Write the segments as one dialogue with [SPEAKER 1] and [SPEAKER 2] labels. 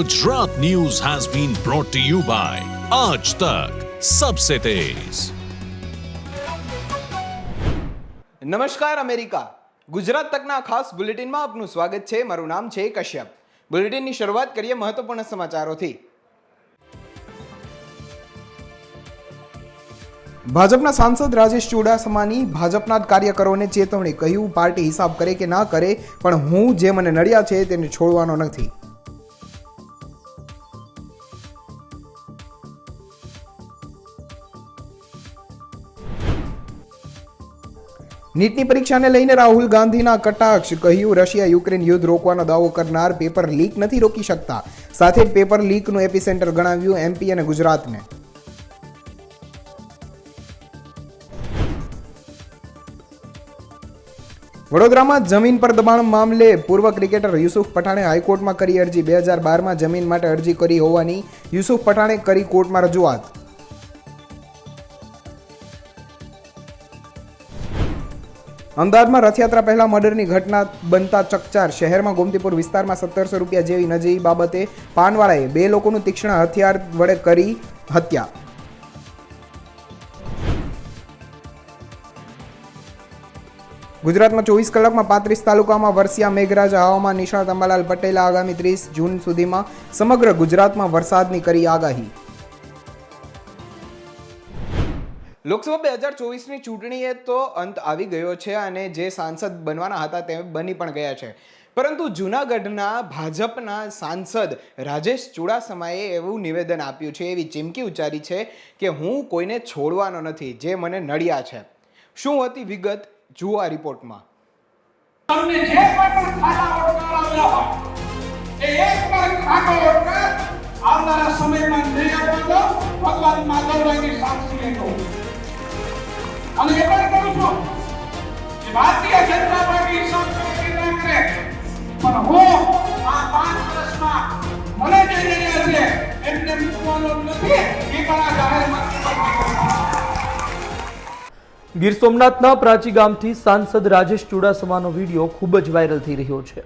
[SPEAKER 1] Gujarat news has been brought to you by Aaj Tak Sabse Tez.
[SPEAKER 2] નમસ્કાર America. Gujarat તકના ખાસ બુલેટિનમાં આપનું સ્વાગત છે. મારું નામ છે કશ્યપ. બુલેટિનની શરૂઆત કરીએ મહત્વપૂર્ણ સમાચારોથી. ભાજપના સાંસદ રાજેશ ચુડાસમાની ભાજપના જ કાર્યકરોને ચેતવણી, કહ્યું, પાર્ટી હિસાબ કરે કે ના કરે, પણ હું, જે મને નડ્યા છે, તેને છોડવાનો નથી. નીટની પરીક્ષાને લઈને રાહુલ ગાંધીના કટાક્ષ કહ્યું, રશિયા યુક્રેન યુદ્ધ રોકવાનો દાવો કરનાર પેપર લીક નથી રોકી શકતા. સાથે જ પેપર લીકનું એપિસેન્ટર ગણાવ્યું એમપી અને ગુજરાતને. વડોદરામાં જમીન પર દબાણ મામલે પૂર્વ ક્રિકેટર યુસુફ પઠાણે હાઈકોર્ટમાં કરી અરજી. બે હજાર બારમાં જમીન માટે અરજી કરી હોવાની યુસુફ પઠાણે કરી કોર્ટમાં રજૂઆત. અમદાવાદમાં રથયાત્રા પહેલા મર્ડરની ઘટના બનતા ચકચાર. શહેરમાં ગોમતીપુર વિસ્તારમાં સત્તરસો રૂપિયા જેવી નજીવી બાબતે પાનવાળાએ બે લોકોનું તીક્ષ્ણ હથિયાર વડે કરી હત્યા. ગુજરાતમાં ચોવીસ કલાકમાં પાંત્રીસ તાલુકામાં વરસ્યા મેઘરાજા, હવામાન નિષ્ણાત અંબાલાલ પટેલે આગામી ત્રીસ જૂન સુધીમાં સમગ્ર ગુજરાતમાં વરસાદની કરી આગાહી. લોકસભા બે હજાર ચોવીસની ચૂંટણીએ તો અંત આવી ગયો છે અને જે સાંસદ બનવાના હતા તે બની પણ ગયા છે. પરંતુ જૂનાગઢના ભાજપના સાંસદ રાજેશ ચુડાસમાએ એવું નિવેદન આપ્યું છે, એવી ચીમકી ઉચ્ચારી છે કે, હું કોઈને છોડવાનો નથી, જે મને નડ્યા છે. શું હતી વિગત? જુઓ આ રિપોર્ટમાં.
[SPEAKER 3] આવનારા સમયમાં ભગવાન માધવરાયની સાક્ષી લેતો. અને એ પણ કહું છું કે ભારતીય જનતા પાર્ટી સંસ્કૃતિ ના કરે. પણ હું આ પાંચ વર્ષમાં મને જે રહ્યા છે એમને મૂકવાનો નથી, એ પણ આ જાહેરમાં
[SPEAKER 4] ગીર સોમનાથના પ્રાચી ગામથી સાંસદ રાજેશ ચુડાસમાનો વીડિયો ખૂબ જ વાયરલ થઈ રહ્યો છે.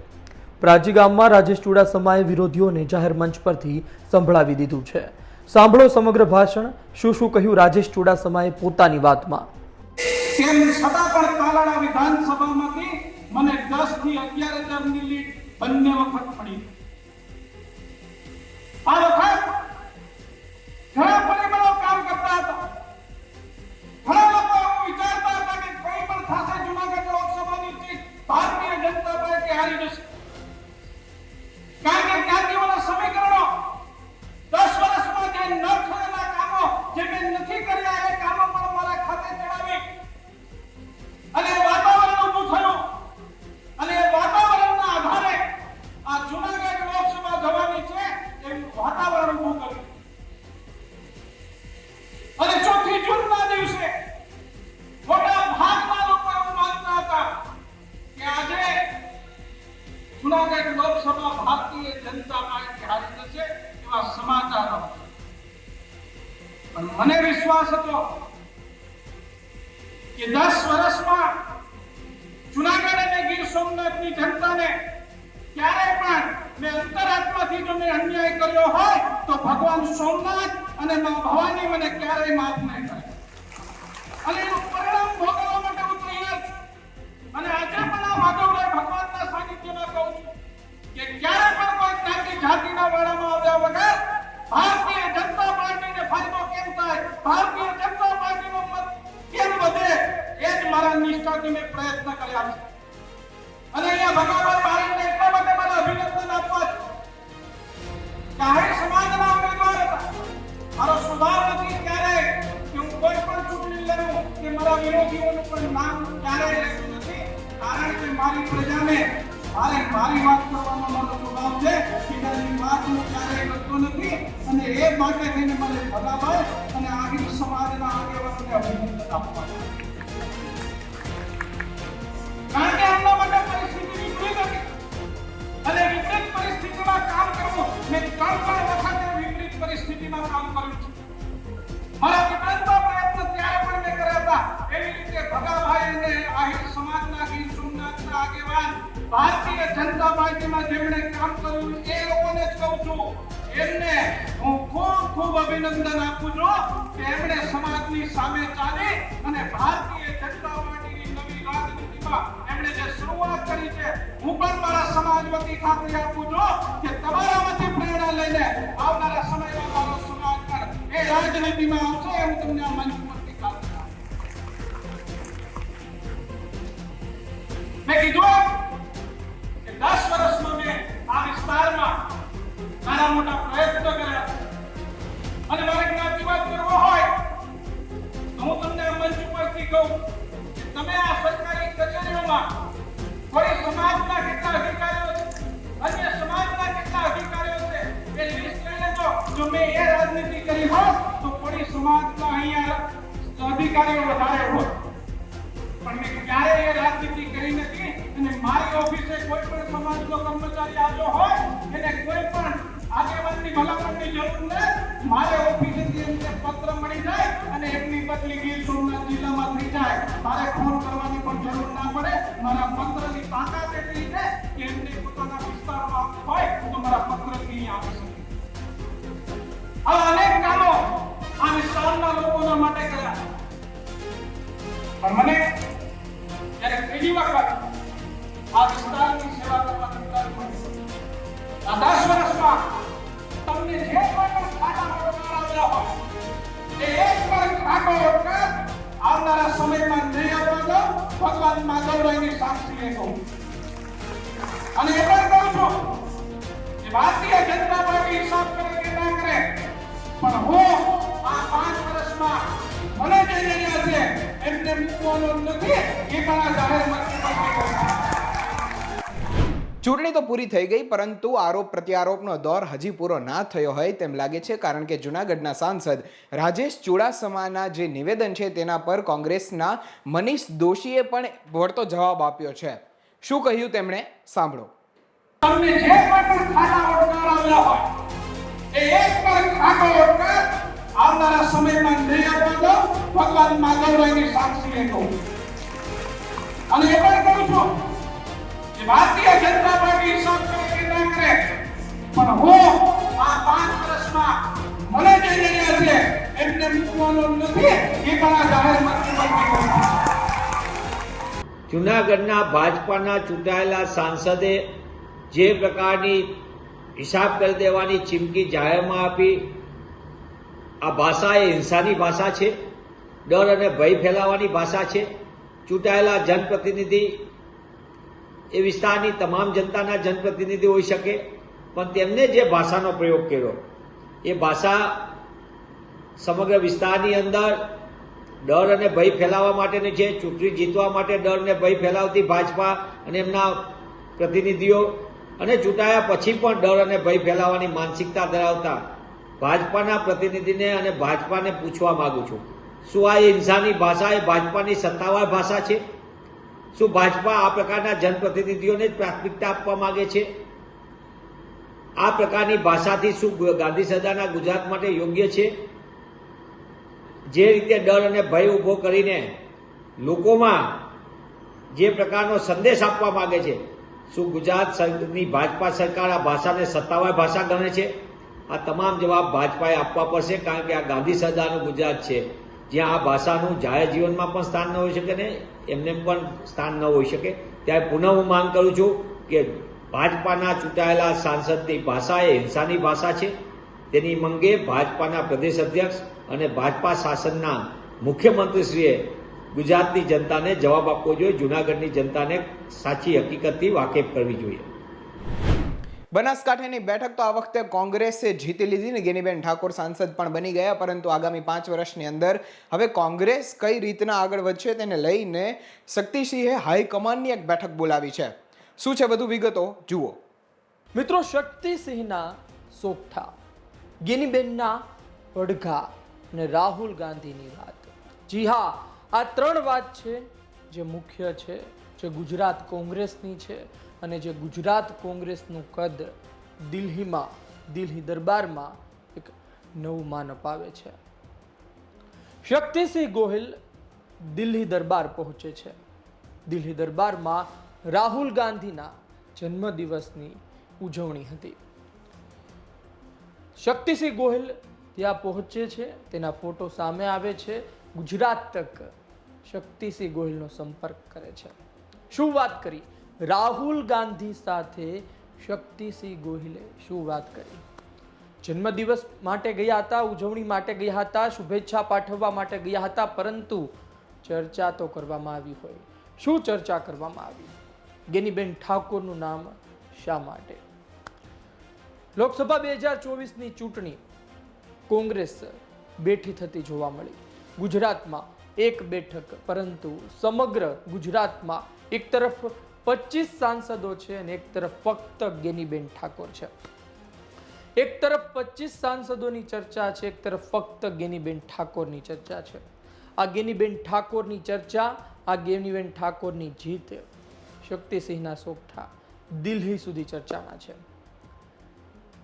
[SPEAKER 4] પ્રાચી ગામમાં રાજેશ ચુડાસમાએ વિરોધીઓને જાહેર મંચ પરથી સંભળાવી દીધું છે. સાંભળો સમગ્ર ભાષણ, શું શું કહ્યું રાજેશ ચુડાસમાએ પોતાની વાતમાં?
[SPEAKER 3] તેમ છતાં પણ તાલાળા વિધાનસભામાંથી મને દસથી અગિયાર હજારની લીડ બંને વખત મળી. આ વખત ઘણા પરિબળો કામ કરતા હતા. ઘણા લોકો વિચારતા હતા કે કોઈ પણ થશે જુનાગઢ લોકસભાની સીટ ભારતીય જનતા પાર્ટી હારી જશે. દસ જુનાગઢ અને ગીર સોમનાથની જનતાને ક્યારે પણ મેં અંતરાત્માથી જો મેં અન્યાય કર્યો હોય તો ભગવાન સોમનાથ અને મા ભવાની મને ક્યારેય માફ નહીં કરે. અને એનું પરિણામ ભોગવવા માટે હું તૈયાર છું. અને આજે પણ આ માધવરાય ભગવાનના સાનિધ્યમાં કહું છું કે ક્યારે પણ કોઈ જ્ઞાતિ જાતિના વાળામાં આવ્યા વગર ભારતીય જનતા પાર્ટીને ફાયદો કેમ થાય? ભારતીય જનતા પાર્ટીનો મત કેમ વધે? એ જ મારા નિષ્ઠાથી મેં પ્રયત્ન કર્યા છે. અને અહીંયા ભગવાન મહારાજને એટલા માટે મને અભિનંદન આપવા છે કે સમાજના ઉમેદવાર હતા. મારો સ્વભાવ નથી ક્યારેય કે હું કોઈ પણ ચૂંટણી લડું કે મારા વિરોધીઓનું પણ નામ ક્યારેય લેતું નથી. કારણ કે મારી પ્રજાને મારે મારી વાત કરવાનો મારો સ્વભાવ છે. બીજાની વાત હું ક્યારેય કરતો નથી. અને એ માટે થઈને મને ભગાભાઈ અને આહિર સમાજના આગેવાનોને અભિનંદન આપવા સમાજના ગીર ભારતીય જનતા પાર્ટીમાં જેમણે કામ કર્યું, એ લોકોને કહું છું, એમને હું ખૂબ ખૂબ અભિનંદન આપું છું કે એમણે સમાજની સામે ચાલી અને ભારતીય સમાજ વતી ખાતરી આપું છું કે તમારામાંથી પ્રેરણા લઈને આવનારા સમયમાં મારો સમાજ પણ એ રાજનીતિમાં આવશે એમ તમને આ મંચ પરથી ખાતરી મેં કીધું કે દસ વર્ષમાં મેં આ વિસ્તારમાં નાના મોટા પ્રયત્નો કર્યા. અને મારે જ્ઞાતિવાદ કરવો હોય, તો હું તમને મંચ ઉપરથી કહું કે તમે આ સરકારી કચેરીઓમાં કોઈ સમાજના કેટલા અધિકારીઓ છે? અન્ય સમાજના કેટલા અધિકારીઓ છે? એ લિસ્ટ લઈ લેજો. જો મેં એ રાજનીતિ કરી હોત, તો કોઈ સમાજના અહીંયા અધિકારીઓ વધારે હોત. પણ મેં ક્યારેય એ રાજનીતિ કરી નથી અને મારી ઓફિસે કોઈ પણ સમાજનો કર્મચારી આવ્યો હોય, એને કોઈ પણ આગેવાનની ભલામણની જરૂર નથી મારે ઓફિસેથી એમને પત્ર મળી જાય અને એમની બદલી ગીર સોમનાથ જિલ્લામાં થઈ જાય. મારે ફોન કરવાની પણ જરૂર ના પડે. મારા પત્રની તાકાત એટલી છે કે એમને પોતાના વિસ્તારમાં હોય તો મારા પત્રથી આવી શકે. આવા અનેક કામો આ વિસ્તારના લોકોના માટે કર્યા. પણ મને જ્યારે ત્રીજી વખત આ વિસ્તારની સેવા કરવાની તક મળી આ દસ વર્ષમાં એ પણ કહું છું કે ભારતીય જનતા પાર્ટી હિસાબ પણ હું આ પાંચ વર્ષમાં મને જે રહ્યા છે એમને મૂકવાનો નથી એ પણ આ જાહેર છું.
[SPEAKER 2] ચૂંટણી તો પૂરી થઈ ગઈ, પરંતુ આરોપ પ્રત્યારોપનો દોર હજી પૂરો ના થયો હોય તેમ લાગે છે, કારણ કે જૂનાગઢના સાંસદ રાજેશ ચુડાસમાના જે નિવેદન છે તેના પર કોંગ્રેસના મનીષ દોશીએ પણ વળતો જવાબ આપ્યો છે. શું કહ્યું તેમણે? સાંભળો.
[SPEAKER 3] ભગવાન માધવરાયની સાક્ષી અને એ પણ કહું છું ભારતીય જનતા પાર્ટી હિસાબ ના કરે પણ હું આ પાંચ વર્ષમાં મને જે રહ્યા છે, એમને મૂકવાનો નથી, એ પણ આ જાહેર.
[SPEAKER 5] જુનાગઢના ભાજપાના ચૂંટાયેલા સાંસદે જે પ્રકારની હિસાબ કરી દેવાની ચીમકી જાહેરમાં આપી, આ ભાષા એ હિંસાની ભાષા છે. ડર અને ભય ફેલાવવાની ભાષા છે. ચૂંટાયેલા જનપ્રતિનિધિ એ વિસ્તારની તમામ જનતાના જનપ્રતિનિધિ હોઈ શકે, પણ તેમને જે ભાષાનો પ્રયોગ કર્યો, એ ભાષા સમગ્ર વિસ્તારની અંદર ડર અને ભય ફેલાવવા માટેની છે, ચૂંટણી જીતવા માટે ડર અને ભય ફેલાવતી ભાજપા અને એમના પ્રતિનિધિઓ, અને ચૂંટાયા પછી પણ ડર અને ભય ફેલાવવાની માનસિકતા ધરાવતા ભાજપાના પ્રતિનિધિને અને ભાજપાને પૂછવા માગું છું. શું આ હિંસાની ભાષા એ ભાજપાની સત્તાવાર ભાષા છે? શું ભાજપા આ પ્રકારના જનપ્રતિનિધિઓને જ પ્રાથમિકતા આપવા માંગે છે? આ પ્રકારની ભાષાથી શું ગાંધી સદાના ગુજરાત માટે યોગ્ય છે? જે રીતે ડર અને ભય ઊભો કરીને લોકોમાં જે પ્રકારનો સંદેશ આપવા માંગે છે, શું ગુજરાત સર- ભાજપા સરકાર આ ભાષાને સત્તાવાર ભાષા ગણે છે? આ તમામ જવાબ ભાજપાએ આપવા પડશે કારણ કે આ ગાંધી સરદારનું ગુજરાત છે. જ્યાં આ ભાષાનું જાહેર જીવનમાં પણ સ્થાન ન હોઈ શકે ને, એમને પણ સ્થાન ન હોઈ શકે. ત્યારે પુનઃ હું માંગ કરું છું કે ભાજપાના ચૂંટાયેલા સાંસદની ભાષા એ હિંસાની ભાષા છે. તેની મંગે ભાજપાના પ્રદેશ અધ્યક્ષ અને ભાજપા શાસનના મુખ્યમંત્રીશ્રીએ ગુજરાતની જનતાને જવાબ આપવો જોઈએ, જૂનાગઢની જનતાને સાચી હકીકતથી વાકેફ કરવી જોઈએ.
[SPEAKER 2] બનાસકાંઠાની બેઠક તો આ વખતે કોંગ્રેસે જીતી લીધી ને ગેનીબેન ઠાકોર સાંસદ પણ બની ગયા, પરંતુ આગામી પાંચ વર્ષની અંદર હવે કોંગ્રેસ કઈ રીતના આગળ વધશે તેને લઈને શક્તિસિંહે હાઈકમાન્ડની એક બેઠક બોલાવી છે. શું છે વધુ વિગતો? જુઓ.
[SPEAKER 4] મિત્રો, શક્તિસિંહના સોગઠા, ગિનીબેનના પડઘા અને રાહુલ ગાંધીની વાત. જી હા, આ ત્રણ વાત છે જે મુખ્ય છે, જે ગુજરાત કોંગ્રેસની છે. અને જે ગુજરાત કોંગ્રેસનું કદ દિલ્હીમાં, દિલ્હી દરબારમાં એક નવું માન અપાવે છે. શક્તિસિંહ ગોહિલ દિલ્હી દરબાર પહોંચે છે. દિલ્હી દરબારમાં રાહુલ ગાંધીના જન્મદિવસની ઉજવણી હતી. શક્તિસિંહ ગોહિલ ત્યાં પહોંચે છે, તેના ફોટો સામે આવે છે. ગુજરાત તક શક્તિસિંહ ગોહિલનો સંપર્ક કરે છે. શું વાત કરી? રાહુલ ગાંધી સાથે શક્તિસિંહ ગોહિલે શું વાત કરી? જન્મદિવસ માટે ગયા હતા, ઉજવણી માટે ગયા હતા, શુભેચ્છા પાઠવવા માટે ગયા હતા, પરંતુ ચર્ચા તો કરવામાં આવી હોય. શું ચર્ચા કરવામાં આવી? ગેનીબેન ઠાકોરનું નામ શા માટે? લોકસભા બે હજાર ચોવીસની ચૂંટણી કોંગ્રેસ બેઠી થતી જોવા મળી. ગુજરાતમાં એક બેઠક, પરંતુ સમગ્ર ગુજરાતમાં એક તરફ પચીસ સાંસદો છે અને એક તરફ ફક્ત ગેનીબેન ઠાકોર છે. એક તરફ પચીસ સાંસદોની ચર્ચા છે, એક તરફ ફક્ત ગેનીબેન ઠાકોરની ચર્ચા છે. આ ગેનીબેન ઠાકોરની ચર્ચા, આ ગેનીબેન ઠાકોરની જીત શક્તિસિંહના સોગઠા દિલ્હી સુધી ચર્ચામાં છે.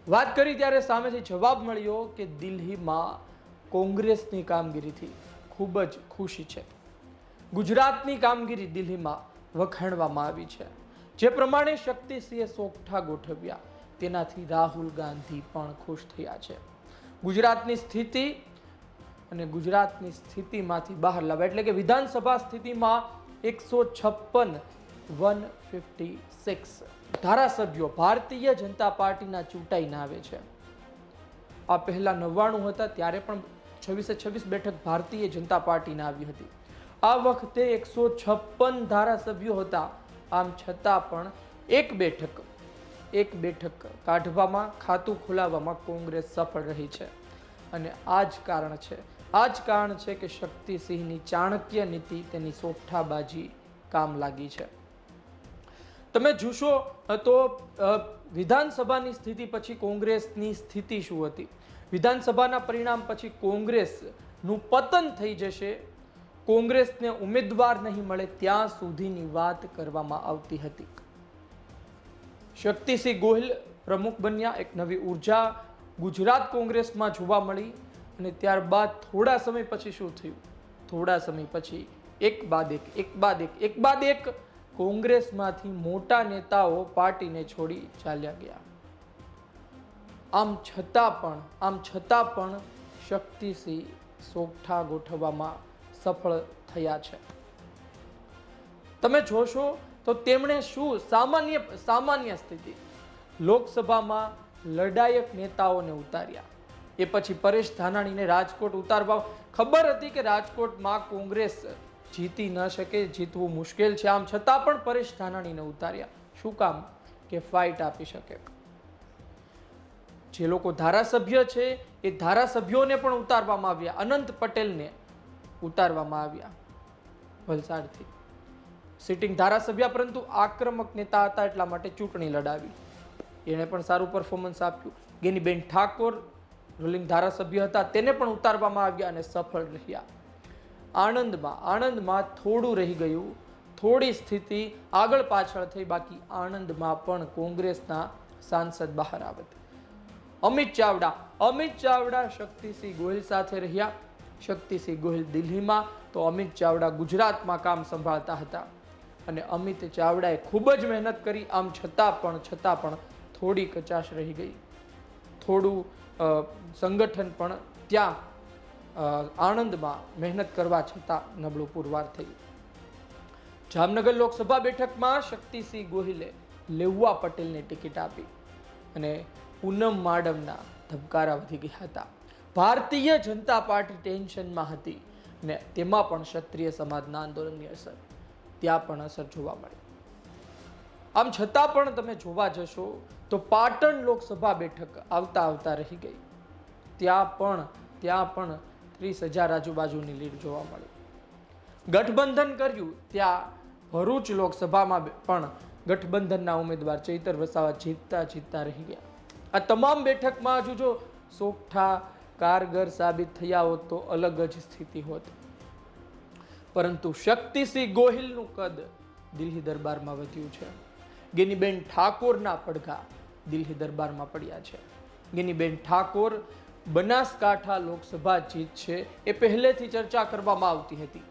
[SPEAKER 4] વાત કરી ત્યારે સામેથી જવાબ મળ્યો કે દિલ્હીમાં કોંગ્રેસની કામગીરીથી ખૂબ જ ખુશી છે. ગુજરાતની કામગીરી દિલ્હીમાં વખાણવામાં આવી છે. જે પ્રમાણે શક્તિસિંહે સોગઠા ગોઠવ્યા. તેનાથી રાહુલ ગાંધી પણ ખુશ થયા છે. ગુજરાતની સ્થિતિ અને ગુજરાતની સ્થિતિમાંથી બહાર લાવવા. એટલે કે વિધાનસભા સ્થિતિમાં એકસો છપ્પન, વન ફિફ્ટી સિક્સ ધારાસભ્યો ભારતીય જનતા પાર્ટીના ચૂંટાઈને આવે છે. આ પહેલાં નવ્વાણું હતા, ત્યારે પણ છવ્વીસે છવ્વીસ બેઠક ભારતીય જનતા પાર્ટીને આવી હતી. આ વખતે એકસો છપ્પન ધારાસભ્યો હતા. આમ છતાં પણ એક બેઠક એક બેઠક કાઢવામાં, ખાતું ખોલાવવામાં કોંગ્રેસ સફળ રહી છે. અને આ જ કારણ છે, આ જ કારણ છે કે શક્તિસિંહની ચાણક્ય નીતિ તેની સોગઠાબાજી કામ લાગી છે. તમે જોશો તો વિધાનસભાની સ્થિતિ પછી કોંગ્રેસની સ્થિતિ શું હતી? વિધાનસભાના પરિણામ પછી કોંગ્રેસનું પતન થઈ જશે કોંગ્રેસને ઉમેદવાર નહીં મળે ત્યાં સુધીની વાત કરવામાં આવતી હતી. શક્તિસિંહ ગોહિલ પ્રમુખ બન્યા, એક નવી ઊર્જા ગુજરાત કોંગ્રેસમાં જોવા મળી અને ત્યારબાદ થોડા સમય પછી શું થયું? થોડા સમય પછી એક બાદ એક એક બાદ એક એક બાદ એક કોંગ્રેસમાંથી મોટા નેતાઓ પાર્ટીને છોડી ચાલ્યા ગયા. આમ છતાં પણ, આમ છતાં પણ શક્તિસિંહ સોગઠા ગોઠવવામાં સફળ થયા છે. તમે જોશો તો તેમણે શું સામાન્ય સામાન્ય સ્થિતિ. લોકસભામાં લડાયક નેતાઓને ઉતાર્યા. એ પછી પરેશ ધાનાણીને રાજકોટ ઉતારવા ખબર હતી કે રાજકોટમાં કોંગ્રેસ જીતી ન શકે, જીતવું મુશ્કેલ છે. આમ છતાં પણ પરેશ ધાનાણીને ઉતાર્યા. શું કામ? કે ફાઇટ આપી શકે. જે લોકો ધારાસભ્ય છે, એ ધારાસભ્યોને પણ ઉતારવામાં આવ્યા. અનંત પટેલને ઉતારવામાં આવ્યા વલસાડથી. સિટિંગ ધારાસભ્ય પરંતુ આક્રમક નેતા હતા એટલા માટે ચૂંટણી લડાવી. એણે પણ સારું પરફોર્મન્સ આપ્યું. ગેનીબેન ઠાકોર રૂલિંગ ધારાસભ્ય હતા, તેને પણ ઉતારવામાં આવ્યા અને સફળ રહ્યા. આણંદમાં આણંદમાં થોડું રહી ગયું, થોડી સ્થિતિ આગળ પાછળ થઈ, બાકી આણંદમાં પણ કોંગ્રેસના સાંસદ બહાર આવત અમિત ચાવડા અમિત ચાવડા શક્તિસિંહ ગોહિલ સાથે રહ્યા. શક્તિસિંહ ગોહિલ દિલ્હીમાં તો અમિત ચાવડા ગુજરાતમાં કામ સંભાળતા હતા. અને અમિત ચાવડાએ ખૂબ જ મહેનત કરી, આમ છતાં પણ છતાં પણ થોડી કચાશ રહી ગઈ. થોડું સંગઠન પણ ત્યાં આણંદમાં મહેનત કરવા છતાં નબળું પુરવાર થયું. જામનગર લોકસભા બેઠકમાં શક્તિસિંહ ગોહિલે લેઉવા પટેલને ટિકિટ આપી અને પૂનમ માડમના ધબકારા વધી ગયા હતા. ભારતીય જનતા પાર્ટી ટેન્શનમાં હતી ને તેમાં પણ ક્ષત્રિય સમાજના આંદોલનની અસર, ત્યાં પણ અસર જોવા મળી. આમ છતાં પણ તમે જોવા જશો તો પાટણ લોકસભા બેઠક આવતા આવતા રહી ગઈ. ત્યાં પણ ત્યાં પણ ત્રીસ હજાર આજુબાજુની લીડ જોવા મળી. ગઠબંધન કર્યું ત્યાં ભરૂચ લોકસભામાં પણ ગઠબંધનના ઉમેદવાર ચૈતર વસાવા જીતતા જીતતા રહી ગયા. આ તમામ બેઠકમાં હજુ જો સોગઠા કારગર સાબિત થયા હોત તો અલગ જ સ્થિતિ હોત. પરંતુ શક્તિસિંહ ગોહિલનું કદ દિલ્હી દરબારમાં વધ્યું છે. ગિનીબેન ઠાકોરના પડઘા દિલ્હી દરબારમાં પડ્યા છે. ગિનીબેન ઠાકોર બનાસકાંઠા લોકસભા જીત છે એ પહેલેથી ચર્ચા કરવામાં આવતી હતી.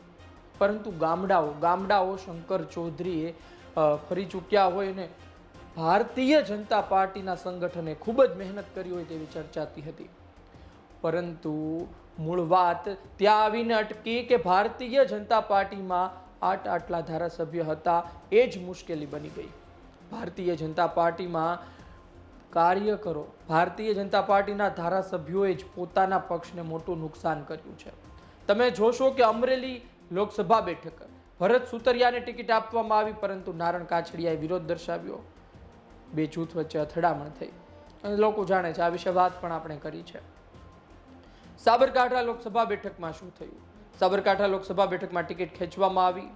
[SPEAKER 4] પરંતુ ગામડાઓ ગામડાઓ શંકર ચૌધરીએ ફરી ચૂક્યા હોય ને ભારતીય જનતા પાર્ટીના સંગઠને ખૂબ જ મહેનત કરી હોય તેવી ચર્ચાતી હતી. પરંતુ મૂળ વાત ત્યાં આવીને અટકી કે ભારતીય જનતા પાર્ટીમાં આટ આટલા ધારાસભ્ય હતા, એ જ મુશ્કેલી બની ગઈ. ભારતીય જનતા પાર્ટીમાં કાર્યકરો ભારતીય જનતા પાર્ટીના ધારાસભ્યોએ જ પોતાના પક્ષને મોટું નુકસાન કર્યું છે. તમે જોશો કે અમરેલી લોકસભા બેઠક, ભરત સુતરિયાને ટિકિટ આપવામાં આવી, પરંતુ નારણ કાછડિયાએ વિરોધ દર્શાવ્યો. બે જૂથ વચ્ચે અથડામણ થઈ. અને લોકો જાણે છે આ વિશે વાત પણ આપણે કરી છે. સાબરકાંઠા લોકસભા બેઠકમાં શું થયું? સાબરકાંઠા લોકસભા બેઠકમાં ટિકિટ ખેંચવામાં આવી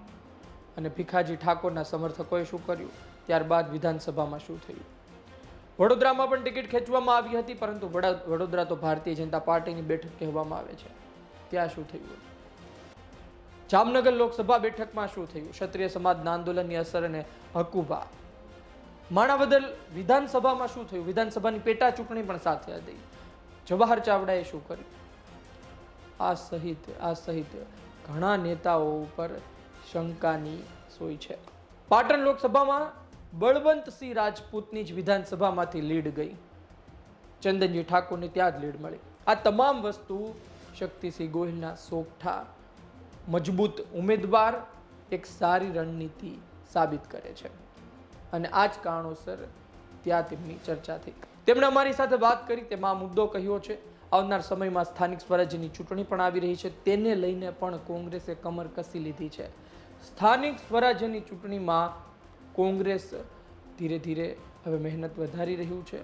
[SPEAKER 4] અને ભીખાજી ઠાકોરના સમર્થકોએ શું કર્યું? ત્યારબાદ વિધાનસભામાં શું થયું? વડોદરામાં પણ ટિકિટ ખેંચવામાં આવી હતી, પરંતુ વડોદરા તો ભારતીય જનતા પાર્ટીની બેઠક કહેવામાં આવે છે. ત્યાં શું થયું જામનગર લોકસભા બેઠકમાં શું થયું? ક્ષત્રિય સમાજના આંદોલનની અસર અને હકુબા માણાવદર વિધાનસભામાં શું થયું? વિધાનસભાની પેટા ચૂંટણી પણ સાથે હતી. જવાહર ચાવડાએ શું કર્યું? આ સહિત આ સહિત ઘણા નેતાઓ ઉપર શંકાની સોય છે. પાટણ લોકસભામાં બળવંતસિંહ રાજપૂતની જ વિધાનસભામાંથી લીડ ગઈ. ચંદનજી ઠાકોરને ત્યાં જ લીડ મળી. આ તમામ વસ્તુ શક્તિસિંહ ગોહિલના સોગઠા મજબૂત ઉમેદવાર એક સારી રણનીતિ સાબિત કરે છે. અને આ જ કારણોસર ત્યાં તેમની ચર્ચા થઈ. તેમણે અમારી સાથે વાત કરી, તેમાં મુદ્દો કહ્યો છે. આવનાર સમયમાં સ્થાનિક સ્વરાજ્યની ચૂંટણી પણ આવી રહી છે. તેને લઈને પણ કોંગ્રેસે કમર કસી લીધી છે. સ્થાનિક સ્વરાજ્યની ચૂંટણીમાં કોંગ્રેસ ધીરે ધીરે હવે મહેનત વધારી રહ્યું છે.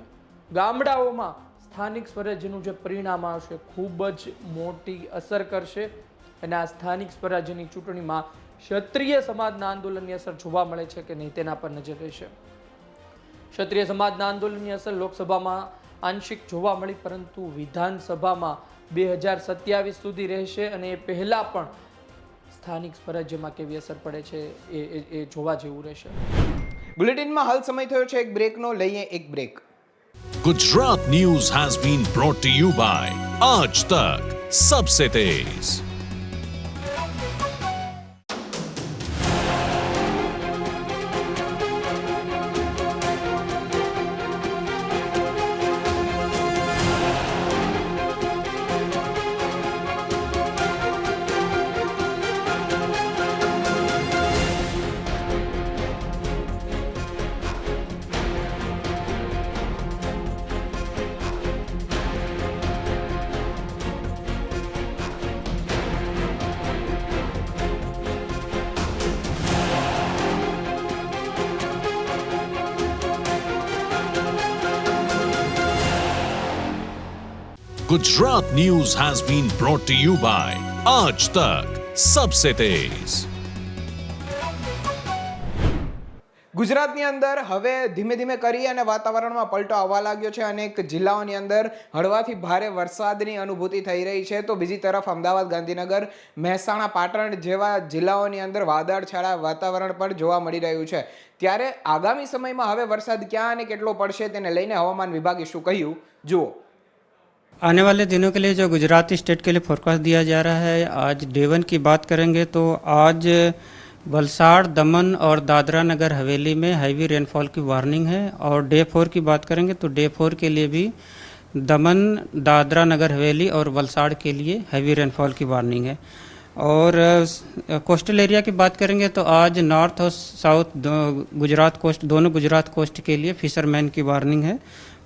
[SPEAKER 4] ગામડાઓમાં સ્થાનિક સ્વરાજ્યનું જે પરિણામ આવશે ખૂબ જ મોટી અસર કરશે અને આ સ્થાનિક સ્વરાજ્યની ચૂંટણીમાં ક્ષત્રિય સમાજના આંદોલનની અસર જોવા મળે છે કે નહીં તેના પર નજર રહેશે. ક્ષત્રિય સમાજના આંદોલનની અસર લોકસભામાં આંશિક જોવા મળી પરંતુ વિધાનસભામાં બે હજાર સત્યાવીસ સુધી રહેશે અને એ પહેલાં પણ સ્થાનિક સ્વરાજ્યમાં કેવી અસર પડે છે એ એ- જોવા જેવું રહેશે
[SPEAKER 2] બુલેટિનમાં હાલ સમય થયો છે એક બ્રેકનો લઈએ એક break
[SPEAKER 1] Gujarat news has been brought you by Aaj Tak Sabse Tez. Gujarat news has been brought to you by આજ તક સબસે Tez.
[SPEAKER 2] ગુજરાતની અંદર હવે ધીમે ધીમે કરી અને વાતાવરણમાં પલટો આવવા લાગ્યો છે. અનેક જિલ્લાઓની અંદર હળવાથી ભારે વરસાદની અનુભૂતિ થઈ રહી છે. તો બીજી તરફ અમદાવાદ, ગાંધીનગર, મહેસાણા, પાટણ જેવા જિલ્લાઓની અંદર વાદળછાળા વાતાવરણ પણ જોવા મળી રહ્યું છે. ત્યારે આગામી સમયમાં હવે વરસાદ ક્યાં અને કેટલો પડશે તેને લઈને હવામાન વિભાગે શું કહ્યું? જુઓ.
[SPEAKER 6] आने वाले दिनों के लिए जो गुजरात स्टेट के लिए फोरकास्ट दिया जा रहा है, आज डे वन की बात करेंगे तो आज वलसाड़, दमन और दादरा नगर हवेली में हैवी रेनफॉल की वार्निंग है और डे फोर की बात करेंगे तो डे फोर के लिए भी दमन, दादरा नगर हवेली और वलसाड़ के लिए हैवी रेनफॉल की वार्निंग है। और कोस्टल एरिया की बात करेंगे तो आज नॉर्थ और साउथ गुजरात कोस्ट दोनों गुजरात कोस्ट के लिए फिशरमैन की वार्निंग है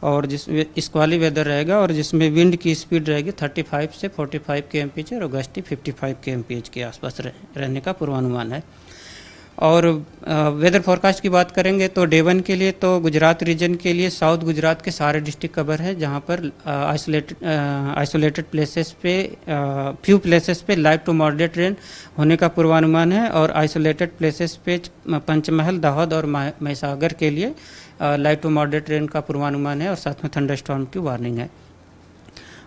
[SPEAKER 6] और जिसमें स्क्वाली वेदर रहेगा और जिसमें विंड की स्पीड रहेगी 35 से 45 के एम और गस्टी 55 के एम के आसपास रह, रहने का पूर्वानुमान है। और वेदर फोरकास्ट की बात करेंगे तो डे वन के लिए तो गुजरात रीजन के लिए साउथ गुजरात के सारे डिस्ट्रिक्ट कवर है, जहाँ पर आइसोलेटेड आइसोलेटेड प्लेसेस पे फ्यू प्लेसेस पे लाइट टू मॉडरेट रेन होने का पूर्वानुमान है और आइसोलेटेड प्लेसेस पे पंचमहल, दाहोद और महिसागर के लिए लाइट टू मॉडरेट रेन का पूर्वानुमान है और साथ में थंडरस्टॉर्म की वार्निंग है।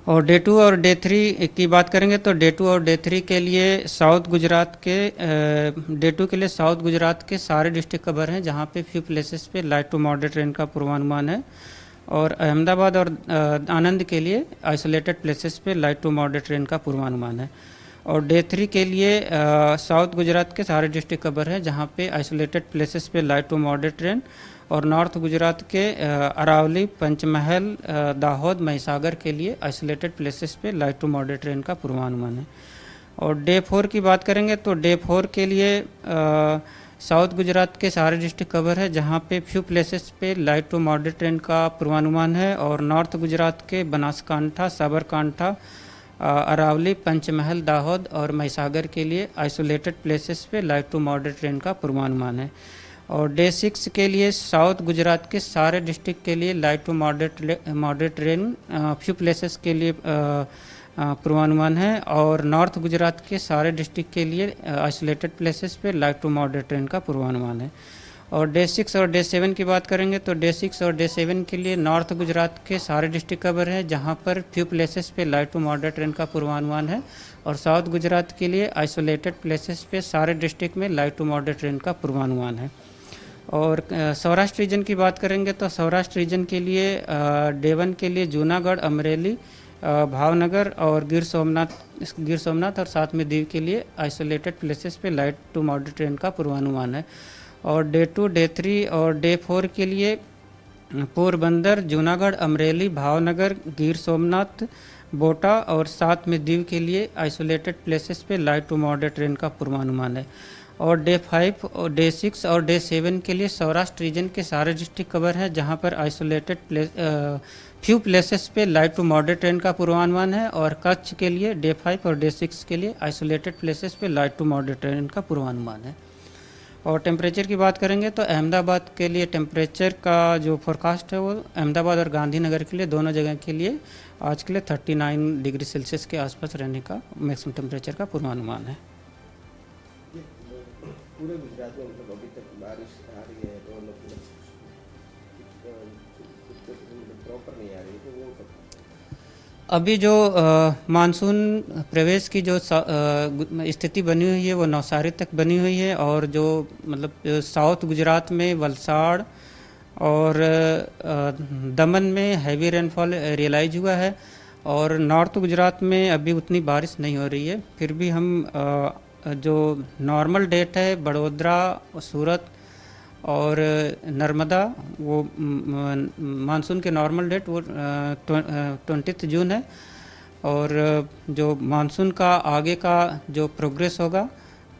[SPEAKER 6] और डे टू और डे थ्री की बात करेंगे तो डे टू और डे थ्री के लिए साउथ गुजरात के डे टू के लिए साउथ गुजरात के सारे डिस्ट्रिक्ट कवर हैं, जहाँ पे फ्यू प्लेसेस पे लाइट टू मॉडरेट रेन का पूर्वानुमान है। और अहमदाबाद और आनंद के लिए आइसोलेटेड प्लेसेस पे लाइट टू मॉडरेट रेन का पूर्वानुमान है। और डे थ्री के लिए साउथ गुजरात के सारे डिस्ट्रिक्ट कवर है, जहाँ पे आइसोलेटेड प्लेसेस पे लाइट टू मॉडरेट रेन और नॉर्थ गुजरात के अरावली, पंचमहल दाहोद, महिसागर के लिए आइसोलेटेड प्लेसेस पे लाइट टू मॉडरेट रेन का पूर्वानुमान है। और डे फोर की बात करेंगे तो डे फोर के लिए साउथ गुजरात के सारे डिस्ट्रिक्ट कवर है, जहाँ पे फ्यू प्लेसेस पे लाइट टू मॉडरेट रेन का पूर्वानुमान है। और नॉर्थ गुजरात के बनासकांठा, साबरकांठा अरावली, पंचमहल, दाहोद और महिसागर के लिए आइसोलेटेड प्लेसेस पे लाइट टू मॉडरेट रेन का पूर्वानुमान है। और डे सिक्स के लिए साउथ गुजरात के सारे डिस्ट्रिक्ट के लिए light to moderate moderate rain few places के लिए पूर्वानुमान है और नॉर्थ गुजरात के सारे डिस्ट्रिक्ट के लिए आइसोलेटेड प्लेसेस पे लाइट टू मॉडरेट रेन का पूर्वानुमान है। और डे सिक्स और डे सेवन की बात करेंगे तो डे सिक्स और डे सेवन के लिए नॉर्थ गुजरात के सारे डिस्ट्रिक्ट कवर है, जहाँ पर फ्यू प्लेसेस पे लाइट टू मॉडरेट रेन का पूर्वानुमान है और साउथ गुजरात के लिए आइसोलेटेड प्लेसेस पे सारे डिस्ट्रिक्ट में लाइट टू मॉडरेट रेन का पूर्वानुमान है। और सौराष्ट्र रीजन की बात करेंगे तो सौराष्ट्र रीजन के लिए डेवन के लिए जूनागढ़, अमरेली भावनगर और गिर सोमनाथ गिर सोमनाथ और साथ में दीव के लिए आइसोलेटेड प्लेसेस पे लाइट टू मॉडल ट्रेन का पूर्वानुमान है। और डे टू डे थ्री और डे फोर के लिए पोरबंदर, जूनागढ़, अमरेली, भावनगर, गिर सोमनाथ, बोटा और साथ में दीव के लिए आइसोलेटेड प्लेसेस पे लाइट टू मॉडल ट्रेन का पूर्वानुमान है। और डे फाइव और डे सिक्स और डे सेवन के लिए सौराष्ट्र रीजन के सारे डिस्ट्रिक्ट कवर है, जहाँ पर आइसोलेटेड प्लेस फ्यू प्लेसेस पे लाइट टू मॉडरेट रेन का पूर्वानुमान है और कच्छ के लिए डे फाइव और डे सिक्स के लिए आइसोलेटेड प्लेसेस पे लाइट टू मॉडरेट रेन का पूर्वानुमान है। और टेम्परेचर की बात करेंगे तो अहमदाबाद के लिए टेम्परेचर का जो फोरकास्ट है वो अहमदाबाद और गांधीनगर के लिए दोनों जगह के लिए आज के लिए 39 डिग्री सेल्सियस के आसपास रहने का मैक्सिमम टेम्परेचर का पूर्वानुमान है।
[SPEAKER 7] पूरे गुजरात में मतलब अभी तक बारिश आ रही है तो मतलब प्रॉपर नहीं आ रही तो वो
[SPEAKER 6] अभी जो मानसून प्रवेश की जो स्थिति बनी हुई है, वो नवसारी तक बनी हुई है और जो मतलब साउथ गुजरात में वलसाड़ और दमन में हैवी रेनफॉल रियलाइज़ हुआ है और नॉर्थ गुजरात में अभी उतनी बारिश नहीं हो रही है। फिर भी हम जो नॉर्मल डेट है, बड़ोदरा, सूरत और नर्मदा, वो मानसून के नॉर्मल डेट वो ट्वेंटी जून है और जो मानसून का आगे का जो प्रोग्रेस होगा,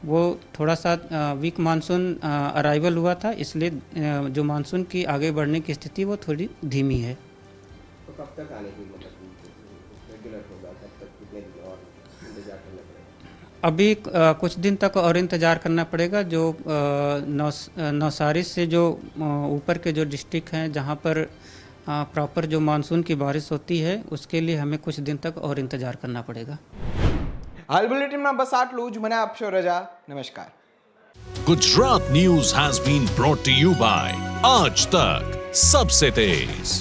[SPEAKER 6] वो थोड़ा सा वीक मानसून अराइवल हुआ था, इसलिए जो मानसून की आगे बढ़ने की स्थिति, वो थोड़ी धीमी है।
[SPEAKER 7] तो कब तक आने की मतलब
[SPEAKER 6] अभी अ, कुछ दिन तक और इंतज़ार करना पड़ेगा जो अ, नौस अ, नौसारी से जो अ, ऊपर के जो डिस्ट्रिक्ट हैं जहाँ पर प्रॉपर जो मानसून की बारिश होती है उसके लिए हमें कुछ दिन तक और इंतज़ार करना पड़ेगा
[SPEAKER 2] હાલ બુલેટિનમાં બસ આટલું જ મને આપશો રજા નમસ્કાર
[SPEAKER 1] Gujarat News has been brought to you by Aaj Tak Sabse Tez.